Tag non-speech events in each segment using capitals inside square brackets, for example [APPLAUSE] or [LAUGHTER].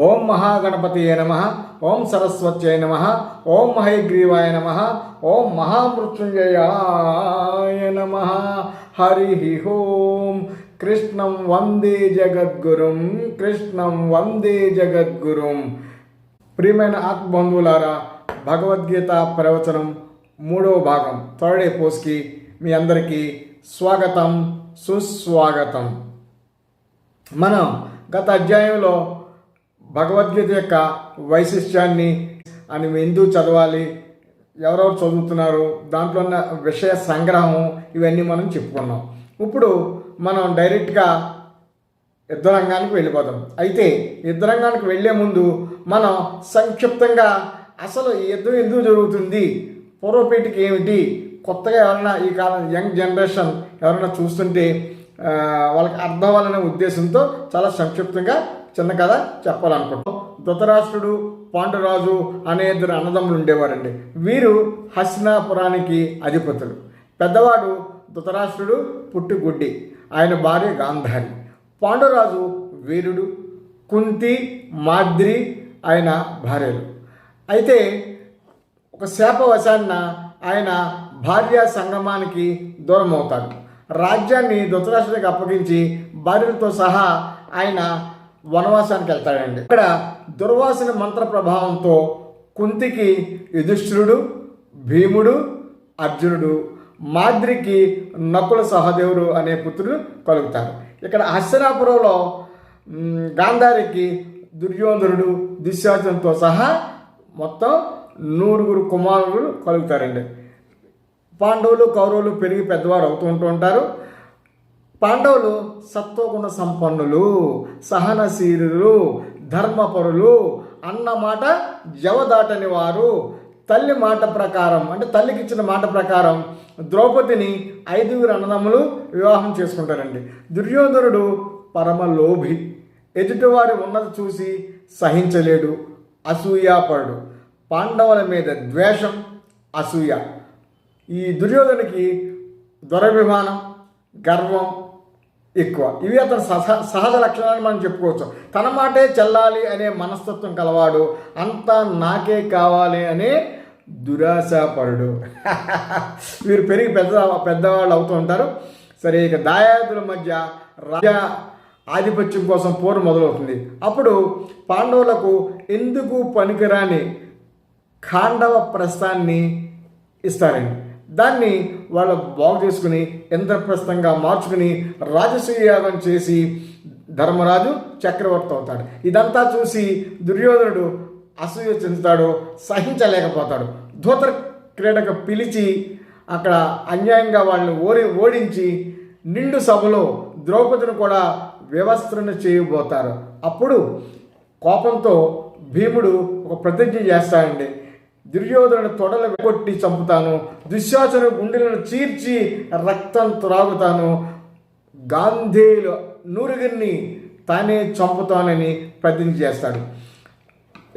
ఓం మహాగణపతియే నమ ఓం సరస్వత్యై నమ ఓం మహైగ్రీవాయ నమ ఓం మహామృత్యుంజయాయ నమ. హరి ఓం కృష్ణం వందే జగద్గురుం. కృష్ణం వందే జగద్గురుం. ప్రియమైన ఆత్మబంధువులారా భగవద్గీత ప్రవచనం మూడవ భాగం థర్డ్ ఎపోస్కి మీ అందరికీ స్వాగతం సుస్వాగతం. మనం గత అధ్యాయంలో భగవద్గీత యొక్క వైశిష్ట్యాన్ని అని ఎందుకు చదవాలి? ఎవరెవరు చదువుతున్నారు? దాంట్లో ఉన్న విషయ సంగ్రహం ఇవన్నీ మనం చెప్పుకున్నాం. ఇప్పుడు మనం డైరెక్ట్గా యుద్ధరంగానికి వెళ్ళిపోదాం అయితే యుద్ధరంగానికి వెళ్ళే ముందు మనం సంక్షిప్తంగా అసలు యుద్ధం ఎందుకు జరుగుతుంది? పూర్వపేటికి ఏమిటి? కొత్తగా ఎవరైనా ఈ కాలం యంగ్ జనరేషన్ ఎవరైనా చూస్తుంటే వాళ్ళకి అర్థం అవ్వాలనే ఉద్దేశంతో చాలా సంక్షిప్తంగా చిన్న కథ చెప్పాలనుకుంటాం ధృతరాష్ట్రుడు పాండురాజు అనే ఇద్దరు అన్నదమ్ములు ఉండేవారండి. వీరు హస్నాపురానికి అధిపతులు. పెద్దవాడు ధృతరాష్ట్రుడు పుట్టుగుడ్డి. ఆయన భార్య గాంధారి. పాండురాజు వీరుడు కుంతి మాద్రి ఆయన భార్యలు. అయితే ఒక శాపవశాన్న ఆయన భార్య సంగమానికి దూరం అవుతాడు రాజ్యాన్ని ధృతరాష్ట్రుడికి అప్పగించి భార్యలతో సహా ఆయన వనవాసానికి వెళ్తాడండి. ఇక్కడ దుర్వాసన మంత్ర ప్రభావంతో కుంతికి యుధిష్ఠిరుడు భీముడు అర్జునుడు మాద్రికి నకుల సహదేవుడు అనే పుత్రుడు కలుగుతారు. ఇక్కడ హస్తినాపురంలో గాంధారికి దుర్యోధనుడు దుశ్శాసనంతో సహా మొత్తం నూరుగురు కుమారులు కలుగుతారండి. పాండవులు కౌరవులు పెరిగి పెద్దవారు అవుతూ ఉంటూ ఉంటారు. పాండవులు సత్వగుణ సంపన్నులు సహనశీలు ధర్మపరులు అన్న మాట జవదాటని వారు. తల్లి మాట ప్రకారం అంటే తల్లికి ఇచ్చిన మాట ప్రకారం ద్రౌపదిని ఐదుగురు అన్నదమ్ములు వివాహం చేసుకుంటారండి. దుర్యోధనుడు పరమ లోభి ఎదుటివారి ఉన్నది చూసి సహించలేడు అసూయాపడు పాండవుల మీద ద్వేషం అసూయ. ఈ దుర్యోధనికి దురభిమానం గర్వం ఎక్కువ. ఇవి అతని సహ సహజ లక్షణాన్ని మనం చెప్పుకోవచ్చు. తన మాటే చెల్లాలి అనే మనస్తత్వం కలవాడు అంతా నాకే కావాలి అనే దురాశాపరుడు. [LAUGHS] వీరు పెరిగి పెద్ద పెద్దవాళ్ళు అవుతూ ఉంటారు. సరే ఇక దాయాదుల మధ్య రాజా ఆధిపత్యం కోసం పోరు మొదలవుతుంది. అప్పుడు పాండవులకు ఎందుకు పనికిరాని ఖాండవ ప్రస్థాన్ని ఇస్తారండి? దాన్ని వాళ్ళు బాగు చేసుకుని ఇంద్రప్రస్థంగా మార్చుకుని రాజసూయ యాగం చేసి ధర్మరాజు చక్రవర్తి అవుతాడు. ఇదంతా చూసి దుర్యోధనుడు అసూయ చెందుతాడు సహించలేకపోతాడు. ధూతర క్రీడకు పిలిచి అక్కడ అన్యాయంగా వాళ్ళని ఓడి ఓడించి నిండు సభలో ద్రౌపదిని కూడా వ్యవస్థను చేయబోతారు. అప్పుడు కోపంతో భీముడు ఒక ప్రతిజ్ఞ చేస్తాడండి. దుర్యోధను తొడలు కొట్టి చంపుతాను దుశ్శాసన గుండెలను చీర్చి రక్తం త్రాగుతాను. గాంధీలు నూరుగురిని తానే చంపుతానని ప్రతిజ్ఞ చేస్తాడు.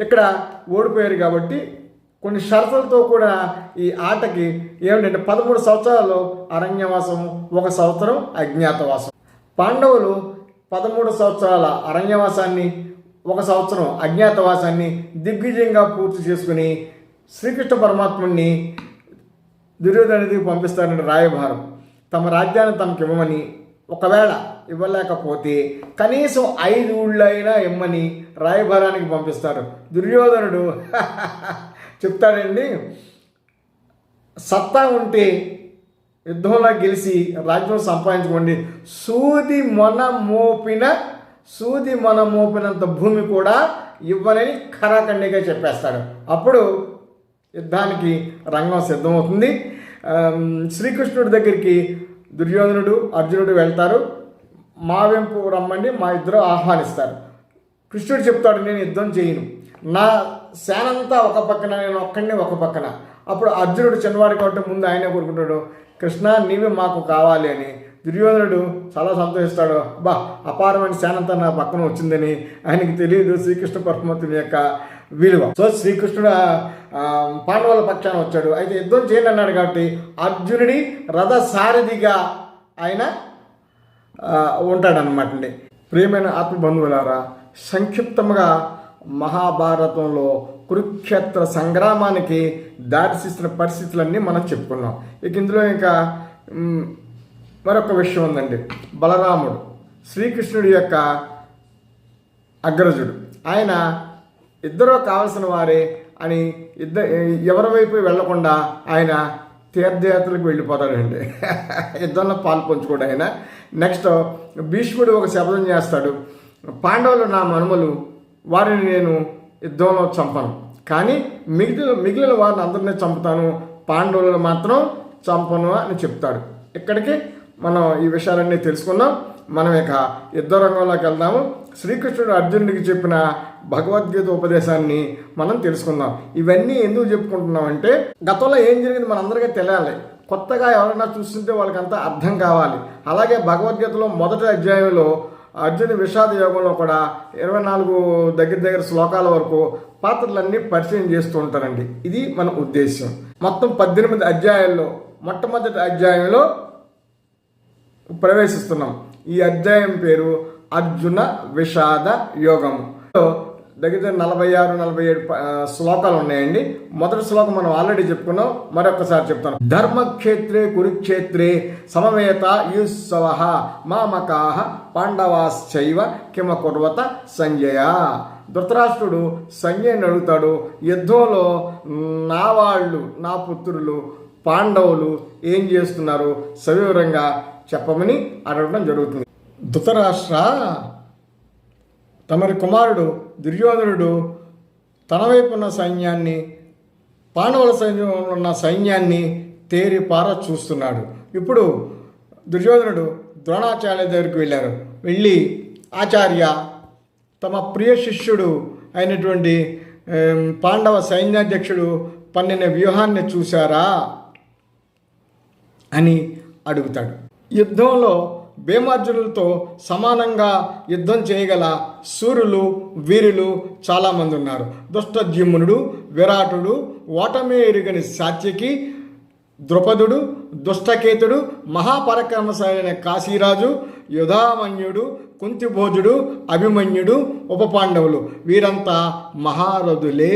ఇక్కడ ఓడిపోయారు కాబట్టి కొన్ని షరతులతో కూడా ఈ ఆటకి ఏమిటంటే పదమూడు సంవత్సరాలు అరణ్యవాసం ఒక సంవత్సరం అజ్ఞాతవాసం. పాండవులు పదమూడు సంవత్సరాల అరణ్యవాసాన్ని ఒక సంవత్సరం అజ్ఞాతవాసాన్ని దిగ్విజయంగా పూర్తి చేసుకుని శ్రీకృష్ణ పరమాత్ముడిని దుర్యోధనుడికి పంపిస్తారని రాయభారం తమ రాజ్యాన్ని తమకు ఇవ్వమని ఒకవేళ ఇవ్వలేకపోతే కనీసం ఐదు ఊళ్ళైనా ఇమ్మని రాయభారానికి పంపిస్తారు దుర్యోధనుడు [LAUGHS] చెప్తాడండి సత్తా ఉంటే యుద్ధంలో గెలిచి రాజ్యం సంపాదించుకోండి. సూది మొన మోపిన సూది మొన మోపినంత భూమి కూడా ఇవ్వనని ఖరాఖండిగా చెప్పేస్తాడు. అప్పుడు యుద్ధానికి రంగం సిద్ధమవుతుంది. శ్రీకృష్ణుడి దగ్గరికి దుర్యోధనుడు అర్జునుడు వెళ్తారు. మా వెంపు రమ్మండి మా ఇద్దరు ఆహ్వానిస్తారు. కృష్ణుడు చెప్తాడు నేను యుద్ధం చేయను. నా సేనంతా ఒక పక్కన నేను ఒక్కడిని ఒక పక్కన. అప్పుడు అర్జునుడు చిన్నవాడి కాబట్టి ముందు ఆయనే కోరుకుంటాడు కృష్ణ నీవే మాకు కావాలి అని. దుర్యోధనుడు చాలా సంతోషిస్తాడు బా అపారమైన సేనంతా నా పక్కన వచ్చిందని. ఆయనకి తెలియదు శ్రీకృష్ణ పరమాత్ముని యొక్క విలువ. సో శ్రీకృష్ణుడు పాండవుల పక్షాన వచ్చాడు. అయితే యుద్ధం చేయను అన్నాడు కాబట్టి అర్జునుడి రథ సారథిగా ఆయన ఉంటాడనమాట అండి ప్రియమైన ఆత్మబంధువులారా సంక్షిప్తంగా మహాభారతంలో కురుక్షేత్ర సంగ్రామానికి దారితీసిన పరిస్థితులన్నీ మనం చెప్పుకున్నాం. ఇక ఇందులో ఇంకా మరొక విషయం ఉందండి. బలరాముడు శ్రీకృష్ణుడి యొక్క అగ్రజుడు. ఆయన ఇద్దరూ కావలసిన వారే అని ఇద్దరు ఎవరి వైపు వెళ్ళకుండా ఆయన తీర్థయాత్రలకు వెళ్ళిపోతాడండి. [LAUGHS] యుద్ధంలో పాలు పంచుకోడు ఆయన. నెక్స్ట్ భీష్ముడు ఒక శబ్దం చేస్తాడు. పాండవులు నా మనుమలు వారిని నేను యుద్ధంలో చంపను. కానీ మిగిలిన మిగిలిన వారిని అందరినీ చంపుతాను. పాండవులను మాత్రం చంపను అని చెప్తాడు. ఇక్కడికి మనం ఈ విషయాలన్నీ తెలుసుకున్నాం మనం ఇక యుద్ధ రంగంలోకి వెళ్దాము. శ్రీకృష్ణుడు అర్జునుడికి చెప్పిన భగవద్గీత ఉపదేశాన్ని మనం తెలుసుకుందాం. ఇవన్నీ ఎందుకు చెప్పుకుంటున్నాం అంటే గతంలో ఏం జరిగింది మనందరికీ తెలియాలి. కొత్తగా ఎవరైనా చూస్తుంటే వాళ్ళకంతా అర్థం కావాలి. అలాగే భగవద్గీతలో మొదటి అధ్యాయంలో అర్జున విషాద యోగంలో కూడా ఇరవై నాలుగు దగ్గర దగ్గర శ్లోకాల వరకు పాత్రలన్నీ పరిచయం చేస్తూ ఉంటారండి. ఇది మన ఉద్దేశం మొత్తం పద్దెనిమిది అధ్యాయాల్లో మొట్టమొదటి అధ్యాయంలో ప్రవేశిస్తున్నాం. ఈ అధ్యాయం పేరు అర్జున విషాద యోగము దగ్గర నలభై ఆరు నలభై ఏడు శ్లోకాలు ఉన్నాయండి. మొదటి శ్లోకం మనం ఆల్రెడీ చెప్పుకున్నాం మరొకసారి చెప్తాను. ధర్మక్షేత్రే కురుక్షేత్రే సమవేత యుత్సవ మామకాహ పాండవాశ్చైవ కిమ కుర్వత సంజయ. ధృతరాష్ట్రుడు సంజయ్ని అడుగుతాడు యుద్ధంలో నా వాళ్ళు నా పుత్రులు పాండవులు ఏం చేస్తున్నారు? సవివరంగా చెప్పమని అడగడం జరుగుతుంది. ధృతరాష్ట్ర తమరి కుమారుడు దుర్యోధనుడు తన వైపు ఉన్న సైన్యాన్ని పాండవుల సైన్యంలో ఉన్న సైన్యాన్ని తేరి పార చూస్తున్నాడు. ఇప్పుడు దుర్యోధనుడు ద్రోణాచార్య దగ్గరికి వెళ్ళారు. వెళ్ళి ఆచార్య తమ ప్రియ శిష్యుడు అయినటువంటి పాండవ సైన్యాధ్యక్షుడు పన్నిన వ్యూహాన్ని చూశారా అని అడుగుతాడు. యుద్ధంలో భీమార్జునులతో సమానంగా యుద్ధం చేయగల సూర్యులు వీరులు చాలామంది ఉన్నారు. దుష్టద్యుమ్నుడు విరాటుడు ఓటమి ఎరుగని సాత్యకి ద్రుపదుడు దుష్టకేతుడు మహాపరక్రమశాలైన కాశీరాజు యుధామన్యుడు కుంతిభోజుడు అభిమన్యుడు ఉపపాండవులు. వీరంతా మహారథులే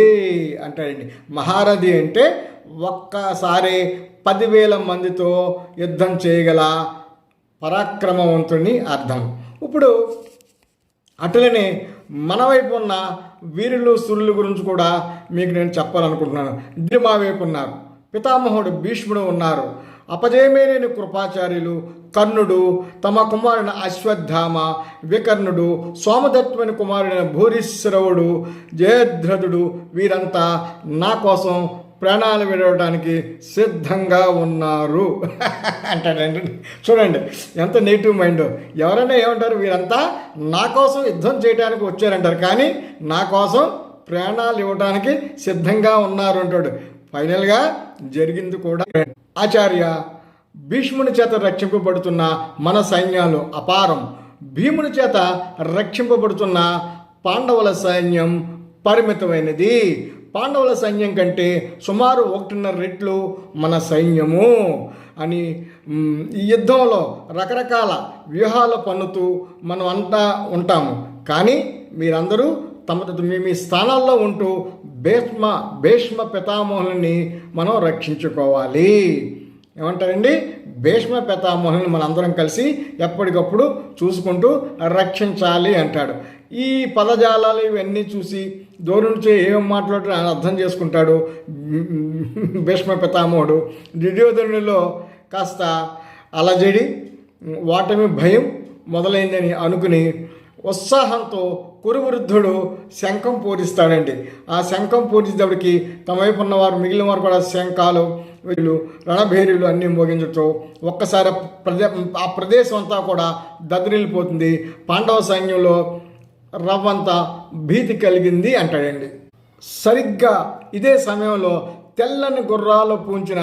అంటాడండి. మహారథి అంటే ఒక్కసారి పదివేల మందితో యుద్ధం చేయగల పరాక్రమవంతుని అర్థం. ఇప్పుడు అటులనే మన వైపు ఉన్న వీరులు సురులు గురించి కూడా మీకు నేను చెప్పాలనుకుంటున్నాను. ఇద్దరు మా వైపు ఉన్నారు. పితామహుడు భీష్ముడు ఉన్నారు. అపజయమేలేని కృపాచార్యులు కర్ణుడు తమ కుమారుని అశ్వత్థామ వికర్ణుడు సోమదత్వని కుమారుడైన భూరిశ్రవుడు జయద్రథుడు వీరంతా నా కోసం ప్రాణాలు విడవడానికి సిద్ధంగా ఉన్నారు. [LAUGHS] అంటాడండి చూడండి ఎంత నెగిటివ్ మైండ్. ఎవరైనా ఏమంటారు వీరంతా నా కోసం యుద్ధం చేయడానికి వచ్చారంటారు కానీ నా కోసం ప్రాణాలు ఇవ్వడానికి సిద్ధంగా ఉన్నారు అంటాడు. ఫైనల్గా జరిగింది కూడా. ఆచార్య భీష్ముని చేత రక్షింపబడుతున్న మన సైన్యాలు అపారం. భీముని చేత రక్షింపబడుతున్న పాండవుల సైన్యం పరిమితమైనది. పాండవుల సైన్యం కంటే సుమారు ఒకటిన్నర రెట్లు మన సైన్యము అని ఈ యుద్ధంలో రకరకాల వ్యూహాలు పన్నుతూ మనం అంతా ఉంటాము. కానీ మీరందరూ తమ మీ మీ స్థానాల్లో ఉంటూ భీష్మ భీష్మ పితామహుల్ని మనం రక్షించుకోవాలి. ఏమంటారండి? భీష్మ పితామహుల్ని మనందరం కలిసి ఎప్పటికప్పుడు చూసుకుంటూ రక్షించాలి అంటాడు. ఈ పదజాలాలు ఇవన్నీ చూసి దూరం నుంచి ఏం మాట్లాడుతూ ఆయన అర్థం చేసుకుంటాడు. భీష్మ పితామహుడు. దుర్యోధనుడిలో కాస్త అలజడి వాటమి భయం మొదలైందని అనుకుని ఉత్సాహంతో కురువృద్ధుడు శంఖం పూరిస్తాడండి ఆ శంఖం పూరించేటప్పటికి తమ వైపు ఉన్నవారు మిగిలిన వారు కూడా శంఖాలు వీళ్ళు రణభేరీలు అన్నీ మోగించటం ఒక్కసారి ప్రదే ఆ ప్రదేశం అంతా కూడా దద్దరిల్లిపోతుంది. పాండవ సైన్యంలో రవ్వంత భీతి కలిగింది అంటాడండి. సరిగ్గా ఇదే సమయంలో తెల్లని గుర్రాలు పూంచిన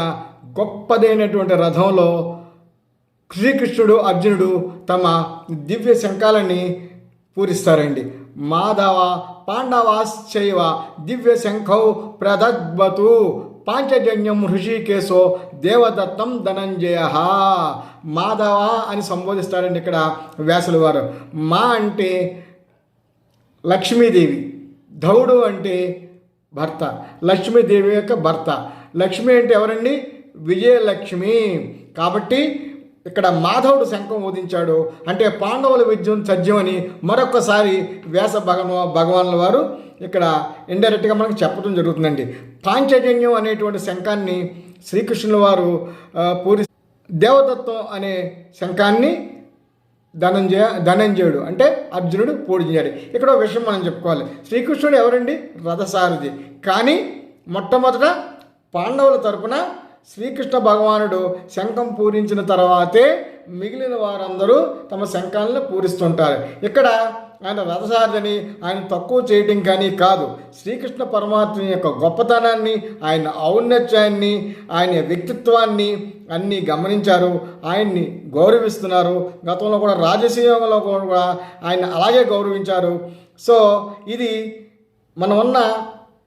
గొప్పదైనటువంటి రథంలో శ్రీకృష్ణుడు అర్జునుడు తమ దివ్య శంఖాలని పూరిస్తారండి. మాధవ పాండవాశ్చైవ దివ్య శంఖౌ ప్రదద్వతు పాంచజన్యం హృషికేశో దేవదత్తం ధనంజయ. మాధవ అని సంబోధిస్తారండి ఇక్కడ వ్యాసులు వారు. మా అంటే లక్ష్మీదేవి. ధవుడు అంటే భర్త. లక్ష్మీదేవి యొక్క భర్త. లక్ష్మి అంటే ఎవరండి? విజయలక్ష్మి. కాబట్టి ఇక్కడ మాధవుడు శంఖం ఊదించాడు. అంటే పాండవుల విద్యం సజ్జమని మరొకసారి వ్యాస భగవ భగవానుల వారు ఇక్కడ ఇండైరెక్ట్గా మనకు చెప్పడం జరుగుతుందండి. పాంచజన్యం అనేటువంటి శంఖాన్ని శ్రీకృష్ణుల వారు పూరి దేవదత్వం అనే శంఖాన్ని ధనంజయ ధనంజయుడు అంటే అర్జునుడు పూజించాడు ఇక్కడ ఒక విషయం మనం చెప్పుకోవాలి. శ్రీకృష్ణుడు ఎవరండి? రథసారథి. కానీ మొట్టమొదట పాండవుల తరపున శ్రీకృష్ణ భగవానుడు శంఖం పూరించిన తర్వాతే మిగిలిన వారందరూ తమ శంఖాలను పూరిస్తుంటారు. ఇక్కడ ఆయన రథసారథిని ఆయన తక్కువ చేయటం కానీ కాదు. శ్రీకృష్ణ పరమాత్మ యొక్క గొప్పతనాన్ని ఆయన ఔన్నత్యాన్ని ఆయన వ్యక్తిత్వాన్ని అన్నీ గమనించారు. ఆయన్ని గౌరవిస్తున్నారు. గతంలో కూడా రాజసీయంలో కూడా ఆయన అలాగే గౌరవించారు. సో ఇది మనం ఉన్న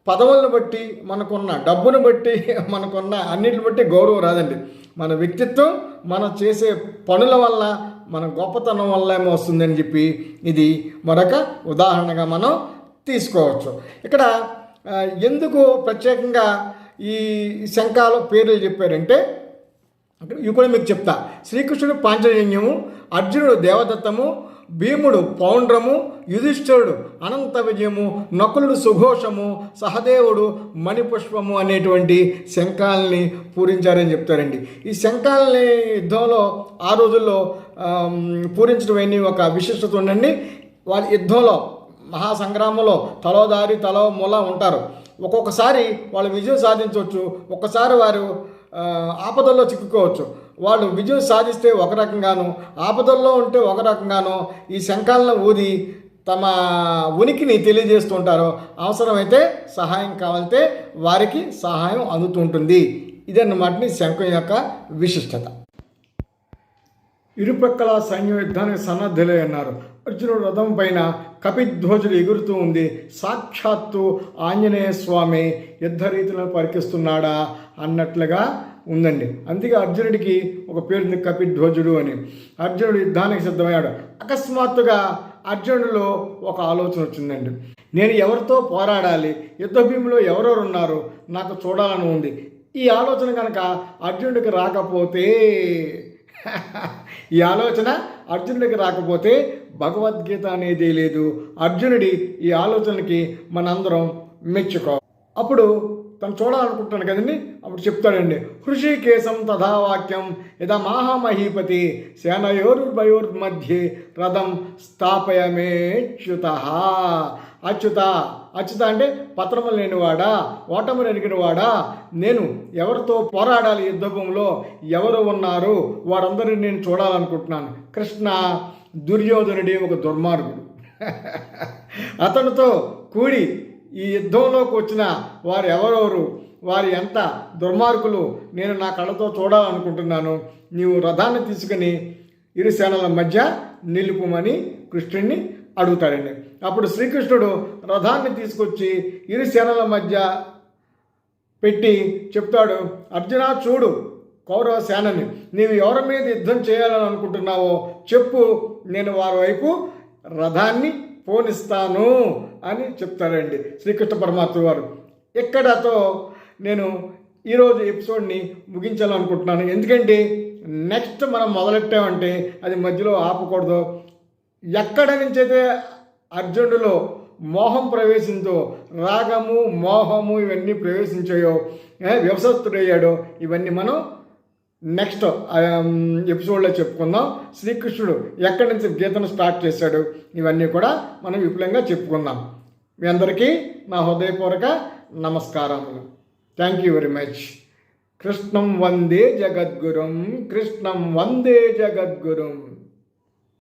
పదవులను బట్టి మనకున్న డబ్బును బట్టి మనకున్న అన్నిటిని బట్టి గౌరవం రాదండి. మన వ్యక్తిత్వం మనం చేసే పనుల వల్ల మన గొప్పతనం వల్ల ఏమో వస్తుందని చెప్పి ఇది మరొక ఉదాహరణగా మనం తీసుకోవచ్చు. ఇక్కడ ఎందుకు ప్రత్యేకంగా ఈ శంఖాలు పేర్లు చెప్పారంటే ఇవి కూడా మీకు చెప్తా. శ్రీకృష్ణుడు పాంచజన్యము అర్జునుడు దేవదత్తము భీముడు పౌండ్రము యుధిష్ఠరుడు అనంత విజయము నకులుడు సుఘోషము సహదేవుడు మణిపుష్పము అనేటువంటి శంఖాలని పూరించారని చెప్తారండి. ఈ శంఖాలని యుద్ధంలో ఆ రోజుల్లో పూరించడం ఒక విశిష్టత ఉండండి వాళ్ళ యుద్ధంలో మహాసంగ్రామంలో తలోదారి తలో మూల ఉంటారు. ఒక్కొక్కసారి వాళ్ళు విజయం సాధించవచ్చు. ఒక్కసారి వారు ఆపదల్లో చిక్కుకోవచ్చు. వాళ్ళు విజయం సాధిస్తే ఒక రకంగాను ఆపదల్లో ఉంటే ఒక రకంగాను ఈ శంఖాలను ఊది తమ ఉనికిని తెలియజేస్తుంటారు అవసరమైతే సహాయం కావాలంటే వారికి సహాయం అందుతుంటుంది. ఇదన్నమాట శంఖం యొక్క విశిష్టత. ఇరుపక్కల సైన్యం యుద్ధానికి సన్నద్ధులే అన్నారు. అర్జునుడు రథం పైన కపిధ్వజుడు ఎగురుతూ ఉంది. సాక్షాత్తు ఆంజనేయ స్వామి యుద్ధ రీతులను పరికిస్తున్నాడా అన్నట్లుగా ఉందండి. అందుకే అర్జునుడికి ఒక పేరుంది కపిధ్వజుడు అని. అర్జునుడు యుద్ధానికి సిద్ధమయ్యాడు. అకస్మాత్తుగా అర్జునుడిలో ఒక ఆలోచన వచ్చిందండి. నేను ఎవరితో పోరాడాలి? యుద్ధ భూమిలో ఎవరెవరు ఉన్నారు? నాకు చూడాలని ఉంది. ఈ ఆలోచన కనుక అర్జునుడికి రాకపోతే ఈ ఆలోచన అర్జునుడికి రాకపోతే భగవద్గీత అనేది లేదు. అర్జునుడి ఈ ఆలోచనకి మనందరం మెచ్చుకో. అప్పుడు తను చూడాలనుకుంటాను కదండి? అప్పుడు చెప్తాడండి హృషికేశం తథావాక్యం యదా మహామహీపతి సేనయోర్భయోర్ మధ్య రథం స్థాపయమేచ్యుత అచ్యుత అచ్యుత అంటే పత్రము లేనివాడా? ఓటమి నెరిగినవాడా నేను ఎవరితో పోరాడాలి యుద్ధభూమిలో? ఎవరు ఉన్నారు? వారందరిని నేను చూడాలనుకుంటున్నాను. కృష్ణ దుర్యోధనుడి ఒక దుర్మార్గుడు. [LAUGHS] అతనితో కూడి ఈ యుద్ధంలోకి వచ్చిన వారు ఎవరెవరు? వారు ఎంత దుర్మార్గులు? నేను నా కళ్ళతో చూడాలనుకుంటున్నాను. నీవు రథాన్ని తీసుకుని ఇరు సేనల మధ్య నిలుపుమని కృష్ణుడిని అడుగుతాడండి. అప్పుడు శ్రీకృష్ణుడు రథాన్ని తీసుకొచ్చి ఇరు సేనల మధ్య పెట్టి చెప్తాడు అర్జున చూడు కౌరవ సేనని. నీవు ఎవరి మీద యుద్ధం చేయాలని అనుకుంటున్నావో చెప్పు. నేను వారి వైపు రథాన్ని పోనిస్తాను అని చెప్తారండి శ్రీకృష్ణ పరమాత్మ వారు. ఇక్కడతో నేను ఈరోజు ఎపిసోడ్ని ముగించాలనుకుంటున్నాను. ఎందుకంటే నెక్స్ట్ మనం మొదలెట్టామంటే అది మధ్యలో ఆపకూడదు. ఎక్కడ నుంచి అయితే అర్జునుడిలో మోహం ప్రవేశిందో రాగము మోహము ఇవన్నీ ప్రవేశించాయో ఏ, ఇవన్నీ మనం నెక్స్ట్ ఎపిసోడ్లో చెప్పుకుందాం. శ్రీకృష్ణుడు ఎక్కడి నుంచి గీతను స్టార్ట్ చేశాడు? ఇవన్నీ కూడా మనం విపులంగా చెప్పుకుందాం. మీ అందరికీ నా హృదయపూర్వక నమస్కారములు. థ్యాంక్ యూ వెరీ మచ్ కృష్ణం వందే జగద్గురుం కృష్ణం వందే జగద్గురుం.